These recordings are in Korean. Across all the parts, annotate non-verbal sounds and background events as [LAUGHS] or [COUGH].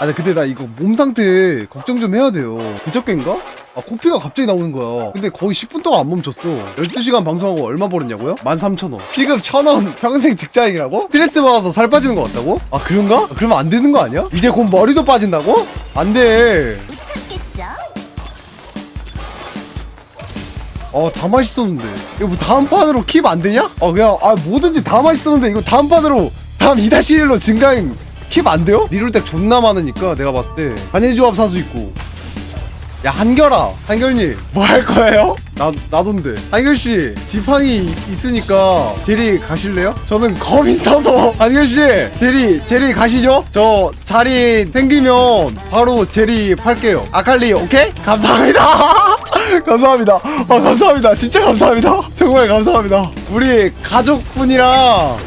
아나 근데 나 이거 몸 상태 걱정 좀 해야 돼요 그저께인가? 아 코피가 갑자기 나오는 거야 근데 거의 10분 동안 안 멈췄어 12시간 방송하고 얼마 벌었냐고요? 13,000원 시급 1,000원 평생 직장이라고? 스트레스 받아서 살 빠지는 것 같다고? 아 그런가? 아, 그러면 안 되는 거 아니야? 이제 곧 머리도 빠진다고? 안돼 웃었겠죠? 어다 맛있었는데 이거 뭐 다음 판으로 킵 안 되냐? 어 그냥 아 뭐든지 다 맛있었는데 이거 다음 판으로 다음 2-1로 증강 킵 안 돼요? 리롤덱 존나 많으니까 내가 봤을 때. 한일조합 사수 있고. 야 한결아 한결님. 뭐 할 거예요? 나 나돈데. 한결씨 지팡이 있으니까 제리 가실래요? 저는 검 있어서. 한결씨 제리 제리 가시죠? 저 자리 생기면 바로 제리 팔게요. 아칼리 오케이? 감사합니다. [LAUGHS] 감사합니다. 아 감사합니다. 진짜 감사합니다. 정말 감사합니다. 우리 가족분이랑 어,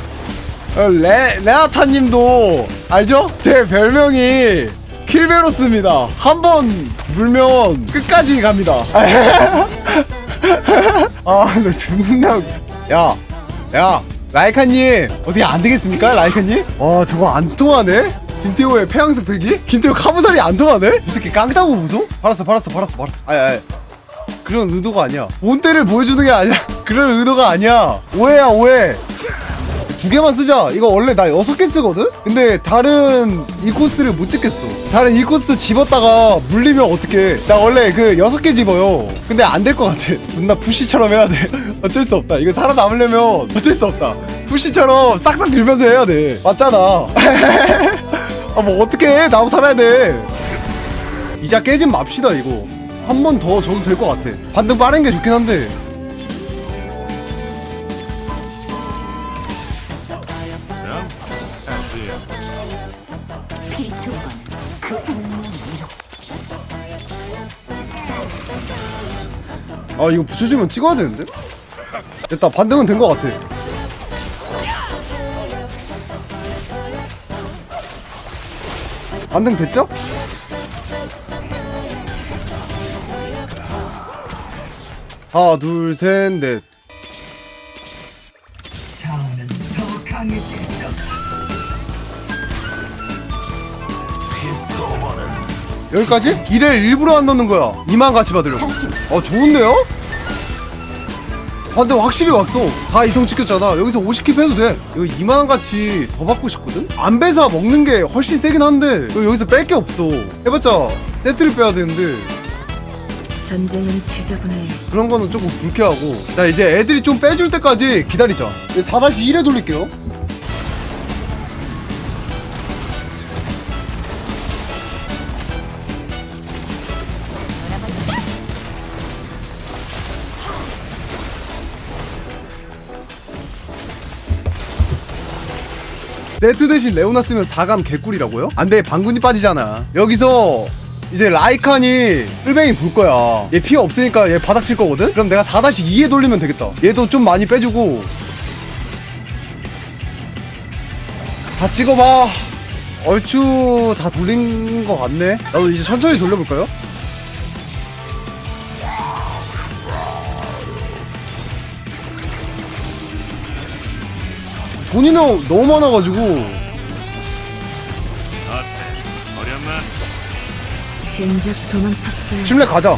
레, 레아타님도 알죠? 제 별명이 킬베로스입니다. 한번 물면 끝까지 갑니다. [LAUGHS] 아, 나 존나. 웃- 야, 야, 라이카님 어떻게 안 되겠습니까, 라이카님? 와, 저거 안 통하네. 김태호의 폐양석 패기? 김태호 카브살이 안 통하네? 이 새끼 깡다고 무서? 팔았어, 팔았어, 팔았어, 팔았어. 아니, 아니. 그런 의도가 아니야. 본때를 보여주는 게 아니야. [LAUGHS] 그런 의도가 아니야. 오해야, 오해. 두 개만 쓰자. 이거 원래 나 여섯 개 쓰거든? 근데 다른 이 코스를 못 찍겠어. 다른 이 코스 집었다가 물리면 어떡해. 나 원래 그 여섯 개 집어요. 근데 안 될 것 같아. 존나 푸시처럼 해야 돼. [LAUGHS] 어쩔 수 없다. 이거 살아남으려면 어쩔 수 없다. 푸시처럼 싹싹 빌면서 해야 돼. 맞잖아. [LAUGHS] 아, 뭐 어떡해. 나도 살아야 돼. 이자 깨진 맙시다, 이거. 한 번 더 줘도 될 것 같아. 반등 빠른 게 좋긴 한데. 아 이거 붙여주면 찍어야 되는데? 됐다 반등은 된 것 같아 반등 됐죠? 하나 둘셋넷 여기까지? 이를 일부러 안 넣는 거야. 이만 같이 받으려고. 어 좋은데요? 반등 확실히 왔어. 다 이성 찍혔잖아. 여기서 50킵 해도 돼. 이거 2만원 같이 더 받고 싶거든? 안 배사 먹는 게 훨씬 세긴 한데 이거 여기서 뺄 게 없어. 해봤자 세트를 빼야 되는데. 전쟁은 지저분해. 그런 거는 조금 불쾌하고. 자 이제 애들이 좀 빼줄 때까지 기다리자. 4-1에 돌릴게요 세트 대신 레오나 쓰면 4감 개꿀이라고요? 안돼 방군이 빠지잖아 여기서 이제 라이칸이 뿔뱅이 볼 거야 얘 피가 없으니까 얘 바닥 칠 거거든? 그럼 내가 4-2에 돌리면 되겠다 얘도 좀 많이 빼주고 다 찍어봐 얼추 다 돌린 거 같네 나도 이제 천천히 돌려볼까요? 돈이 너무, 너무 많아가지고? 진작 도망쳤어요. 침례 가자.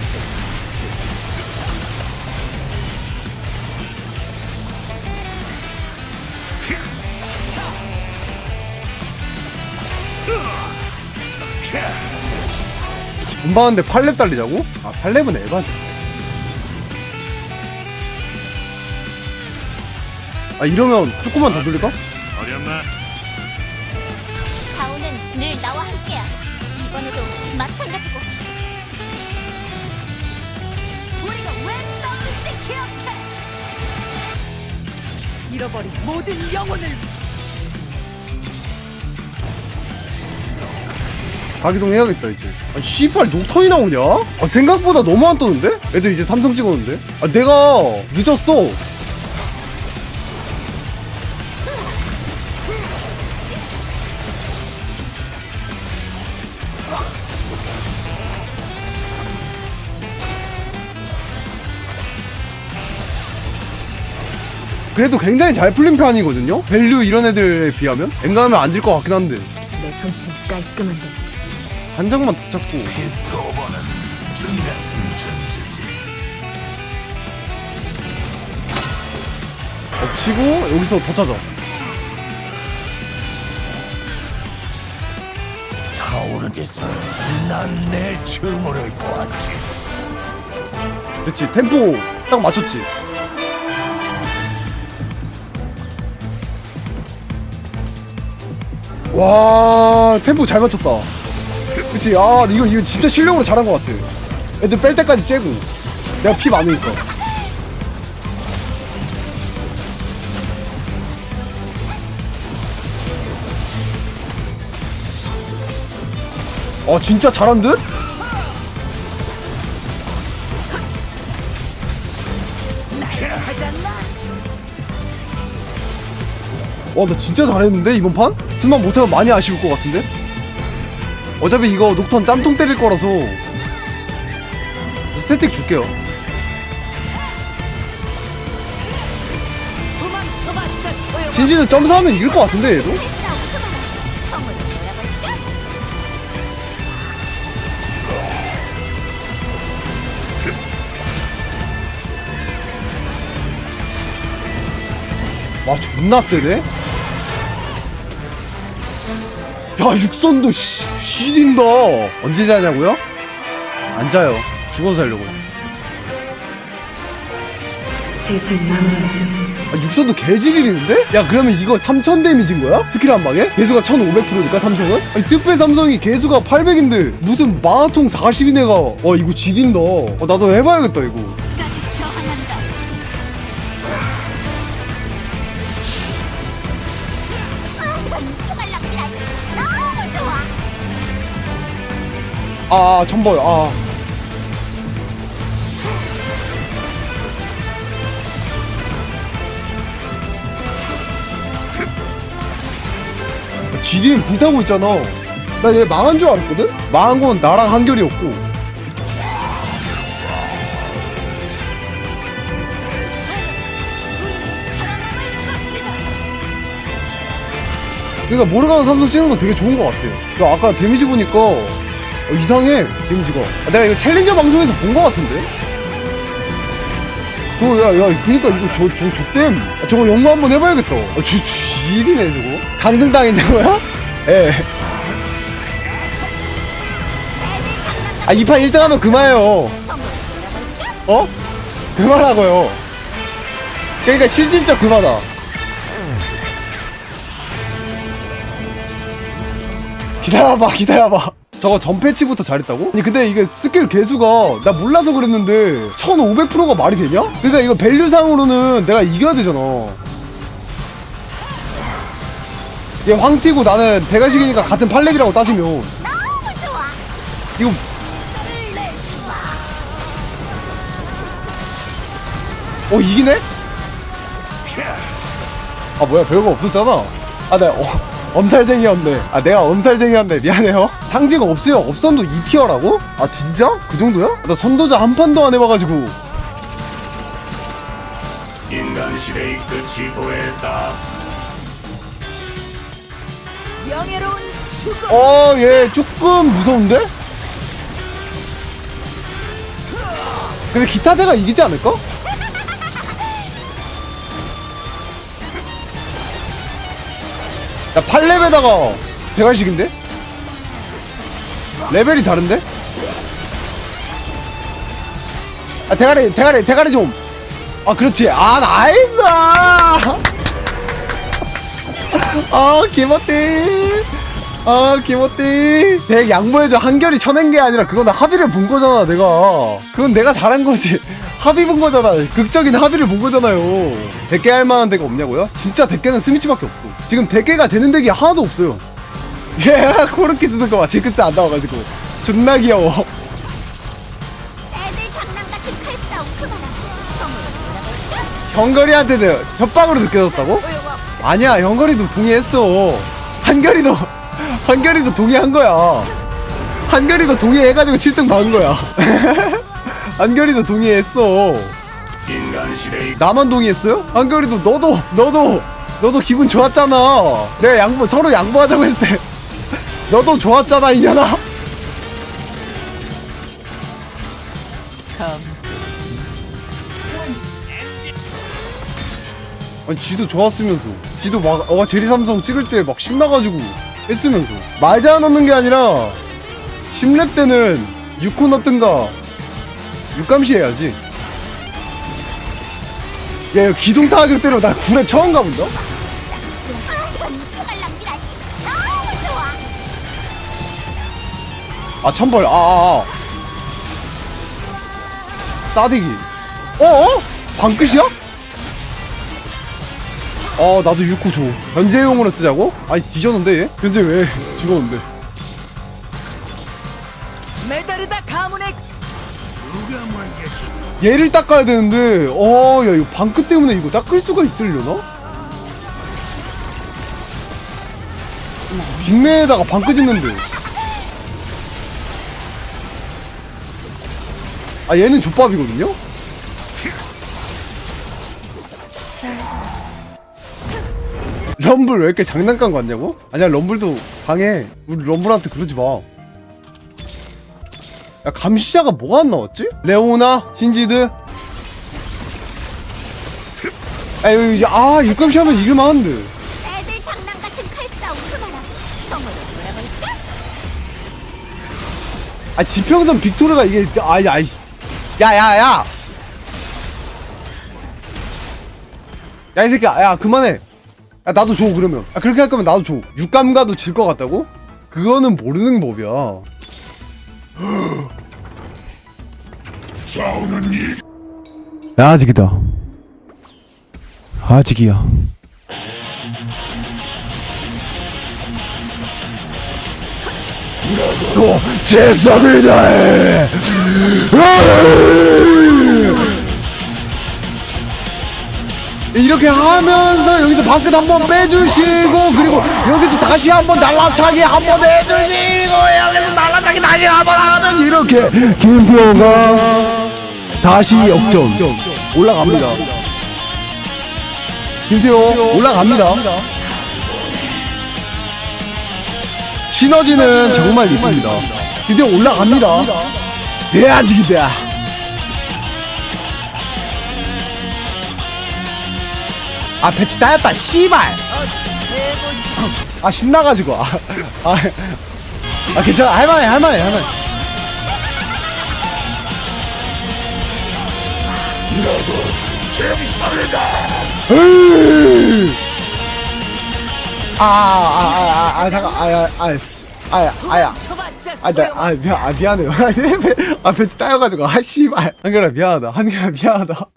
돈 받는데 8렙 달리자고? 아 8렙은 에바지 아 이러면 조금만 더 돌릴까? 어렵나? 자오는 늘 나와 함께야 이번에도 마찬가지고 우리가 왜 너를 기억해 잃어버린 모든 영혼을 가기동 해야겠다 이제 아 씨발 녹턴이 나오냐? 아 생각보다 너무 안 떠는데? 애들 이제 삼성 찍었는데? 아 내가 늦었어 그래도 굉장히 잘 풀린 편이거든요? 밸류 이런 애들에 비하면? 엔가하면 안 질 것 같긴 한데 내 솜씨는 깔끔한데 한 장만 더 찾고 엎치고 여기서 더 찾아 타오르겠어. 난내 증오를 보았지. 됐지 템포 딱 맞췄지 와 템포 잘 맞췄다. 그치 아 이거 이거 진짜 실력으로 잘한 것 같아. 애들 뺄 때까지 째고. 내가 피 많으니까. 어 진짜 잘한 듯? 와, 나 진짜 잘했는데, 이번 판? 순만 못하면 많이 아쉬울 것 같은데? 어차피 이거 녹턴 짬통 때릴 거라서. 스태틱 줄게요. 신지는 점수하면 이길 것 같은데, 얘도? 와, 존나 세네? 야, 육선도 씨, 쉬린다. 언제 자냐고요? 안 자요. 죽어서 자려고. 아, 육선도 개질이는데? 야 그러면 이거 3000 데미지인 거야? 스킬 한 방에? 개수가 1500%니까 삼성은? 아니 특배 삼성이 개수가 800인데 무슨 마라통 40인 애가 와 이거 지린다 어, 나도 해봐야겠다 이거 아 전벌 아 GD는 불타고 있잖아 나 얘 망한 줄 알았거든? 망한 건 나랑 한결이었고 그러니까 모르가나 삼성 찍는 거 되게 좋은 것 같아요. 야, 아까 데미지 보니까 어, 이상해 데미지가. 아, 내가 이거 챌린저 방송에서 본것 같은데. 그거 야, 야, 그니까 이거 저, 저, 저 땜. 아, 저거 연구 한번 해봐야겠다. 아, 저, 지리네 저거. 강등 당했냐고요? [LAUGHS] 예. 아, 2판 1등 하면 그만해요. 어? 그만하고요. 그러니까 실질적 그만하. 기다려봐 기다려봐 저거 전 패치부터 잘했다고? 아니 근데 이게 스킬 개수가 나 몰라서 그랬는데 1500%가 말이 되냐? 그러니까 이거 밸류상으로는 내가 이겨야 되잖아 얘 황티고 나는 대가식이니까 같은 팔렙이라고 따지면. 이거 어 이기네? 아 뭐야 별거 없었잖아 아 내가 어, 엄살쟁이였네 아 내가 엄살쟁이였네 미안해요 상징 없어요 없선도 2티어라고? 아 진짜? 그 정도야? 나 선도자 한 판도 안 해봐가지고 인간 시대의 끝이 도했다. 명예로운 죽음 어얘 조금 무서운데? 근데 기타대가 이기지 않을까? 야 8렙에다가 대갈식인데? 레벨이 다른데? 아 대가리 대가리 대가리 좀 아 그렇지 아 나이스 아 [LAUGHS] 기모띠 아 기모띠. 내 양보해줘. 한결이 쳐낸 게 아니라 그건 합의를 본 거잖아 내가. 그건 내가 잘한 거지. [LAUGHS] 합의 본 거잖아. 극적인 합의를 본 거잖아요. 대깨 할 만한 데가 없냐고요? 진짜 대깨는 스미치밖에 없어. 지금 대깨가 되는 덱이 하나도 없어요. [LAUGHS] 예 코르키 쓰는 거봐. 징크스 안 나와가지고. 존나 귀여워? 형거리한테는 협박으로 느껴졌다고? 아니야 형거리도 동의했어. 한결이도 한결이도 동의한 거야. 한결이도 동의해가지고 7등 받은 거야. [LAUGHS] 한결이도 동의했어. 나만 동의했어요? 한결이도 너도 너도 너도 기분 좋았잖아. 내가 양보 서로 양보하자고 했을 때 [LAUGHS] 너도 좋았잖아 이년아. 아니 지도 좋았으면서 지도 막 어 제리 삼성 찍을 때 막 신나가지고 했으면서 말잘 넣는 게 아니라 10렙 때는 6코 넣든가 6감시 해야지 야 기동 타격 때려 나 9렙 처음 가본다? 아. 너무 좋아. 아 천벌 아아아 싸대기 어어? 방끝이야? 어 나도 6코 줘 변제용으로 쓰자고? 아니 뒤졌는데 얘? 변제 왜 죽었는데 메다르다 가문의 얘를 닦아야 되는데 어야 이거 방끝 때문에 이거 닦을 수가 있으려나? 빅매에다가 방끝 있는데 아 얘는 족밥이거든요? 럼블 왜 이렇게 장난감 같냐고? 아니야 럼블도 강해 우리 럼블한테 그러지 마야 감시자가 뭐가 안 나왔지? 레오나? 신지드? 아 이제 아 육감시 하면 이길만한데 애들 장난 같은 칼 싸움 그만하고 성으로 돌아볼까? 아 지평선 빅토르가 이게 아이 아이 야야야 야 이 새끼야 야 그만해 야 나도 줘 그러면. 아 그렇게 할 거면 나도 줘. 육감가도 질 것 같다고? 그거는 모르는 법이야. [GASPS] 아직이다. 아직이야. 또 최선을 다 이렇게 하면서 여기서 방끝 한번 빼주시고 그리고 여기서 다시 한번 날라차기 한번 해주시고 여기서 날라차기 다시 한번 하면 이렇게 김수호가 다시 역전 올라갑니다. 김태호 올라갑니다. 시너지는 정말 이쁩니다. 김태호 올라갑니다. 예 아직이다. 아 배치 따였다 씨발. 아 신나가지고 아, 아, 아 괜찮아 할만해 할만해 할만해. 으이! 아, 아, 아, 아, 아, 잠깐, 아, 아, 아, 아, 아야, 쳐봤자 아, 나, 아, 미안, 아, 미안해요. 아, 배치 따여가지고, 아, 씨발. 한결아, 미안하다. 한결아, 미안하다.